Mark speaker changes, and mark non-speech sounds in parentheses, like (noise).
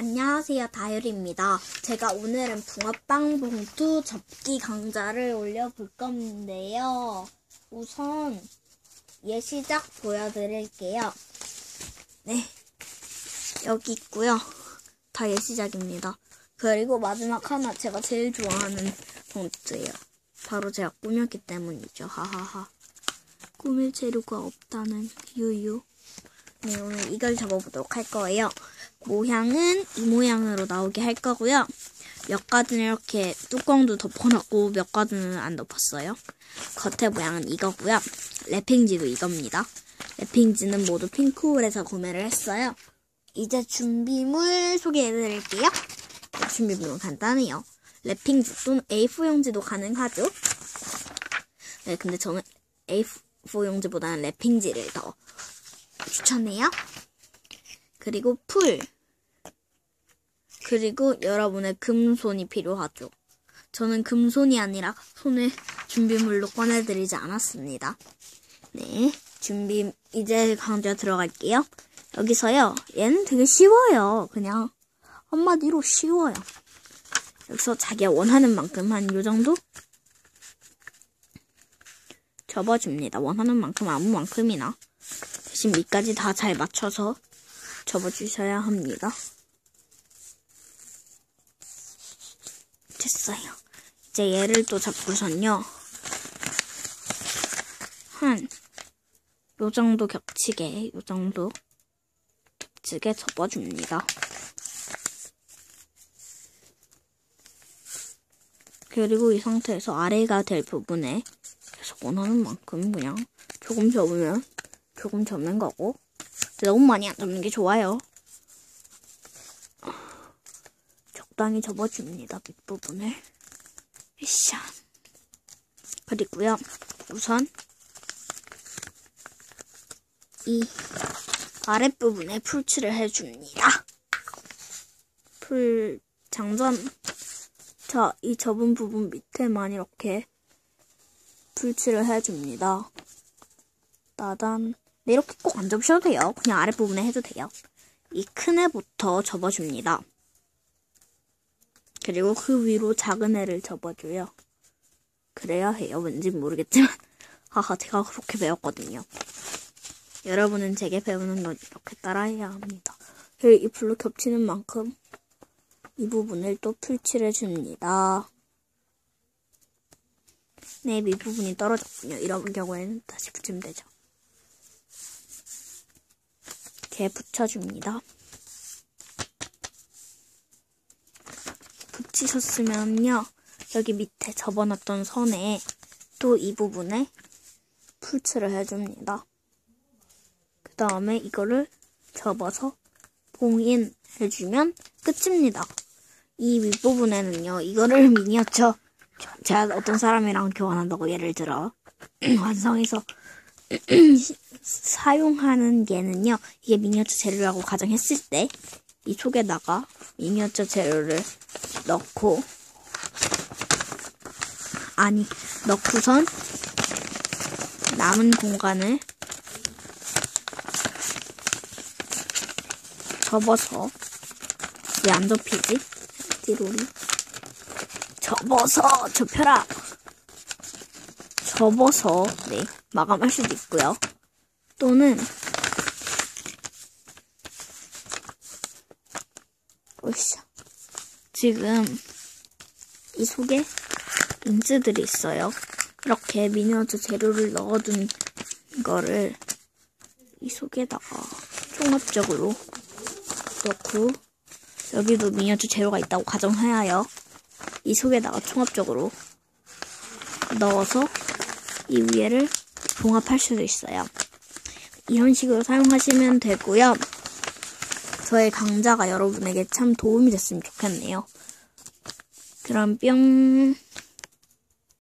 Speaker 1: 안녕하세요, 다율입니다. 제가 오늘은 붕어빵 봉투 접기 강좌를 올려볼 건데요. 우선 예시작 보여드릴게요. 네, 여기 있고요. 다 예시작입니다. 그리고 마지막 하나 제가 제일 좋아하는 봉투예요. 바로 제가 꾸몄기 때문이죠. 하하하. 꾸밀 재료가 없다는 유유. 네, 오늘 이걸 접어보도록 할 거예요. 모양은 이 모양으로 나오게 할 거고요. 몇 가지는 이렇게 뚜껑도 덮어놨고 몇 가지는 안 덮었어요. 겉에 모양은 이거고요. 랩핑지도 이겁니다. 랩핑지는 모두 핑크홀에서 구매를 했어요. 이제 준비물 소개해드릴게요. 준비물은 간단해요. 랩핑지 또는 A4용지도 가능하죠. 네, 근데 저는 A4용지보다는 랩핑지를 더 추천해요. 그리고 풀. 그리고 여러분의 금손이 필요하죠. 저는 금손이 아니라 손을 준비물로 꺼내드리지 않았습니다. 네, 준비, 이제 강좌 들어갈게요. 여기서요, 얘는 되게 쉬워요. 그냥 한마디로 쉬워요. 여기서 자기가 원하는 만큼 한 요 정도 접어줍니다. 원하는 만큼 아무 만큼이나. 대신 밑까지 다 잘 맞춰서 접어주셔야 합니다. 됐어요. 이제 얘를 또 잡고선요. 한, 요 정도 겹치게, 요 정도 겹치게 접어줍니다. 그리고 이 상태에서 아래가 될 부분에 계속 원하는 만큼 그냥 조금 접으면 조금 접는 거고 너무 많이 안 접는 게 좋아요. 적당히 접어줍니다. 밑부분을. 으쌰. 그리고요. 우선 이 아랫부분에 풀칠을 해줍니다. 풀 장전 자, 이 접은 부분 밑에만 이렇게 풀칠을 해줍니다. 따단 네, 이렇게 꼭 안 접으셔도 돼요. 그냥 아랫부분에 해도 돼요. 이 큰 애부터 접어줍니다. 그리고 그 위로 작은 애를 접어줘요. 그래야 해요. 왠지 모르겠지만. (laughs) 하하, 제가 그렇게 배웠거든요. 여러분은 제게 배우는 건 이렇게 따라해야 합니다. 이 풀로 겹치는 만큼 이 부분을 또 풀칠해 줍니다. 네, 밑부분이 떨어졌군요. 이런 경우에는 다시 붙이면 되죠. 이렇게 붙여줍니다. 붙이셨으면요. 여기 밑에 접어놨던 선에 또 이 부분에 풀칠을 해줍니다. 그 다음에 이거를 접어서 봉인해주면 끝입니다. 이 윗부분에는요, 이거를 (laughs) 미니어처, 제가 어떤 사람이랑 교환한다고 예를 들어, (clears throat) 완성해서 사용하는 게는요, 이게 미니어처 재료라고 가정했을 때, 이 속에다가 미니어처 재료를 넣고, 아니, 넣고선 남은 공간을 접어서, 왜 안 접히지? 띠로리. 접어서, 접혀라! 접어서, 네, 마감할 수도 있고요. 또는, 으쌰. 지금, 이 속에 인스들이 있어요. 이렇게 미니어처 재료를 넣어둔 거를 이 속에다가 종합적으로 넣고 여기도 미니어처 재료가 있다고 가정하여 이 속에다가 총합적으로 넣어서 이 위에를 봉합할 수도 있어요. 이런 식으로 사용하시면 되고요. 저의 강좌가 여러분에게 참 도움이 됐으면 좋겠네요. 그럼 뿅.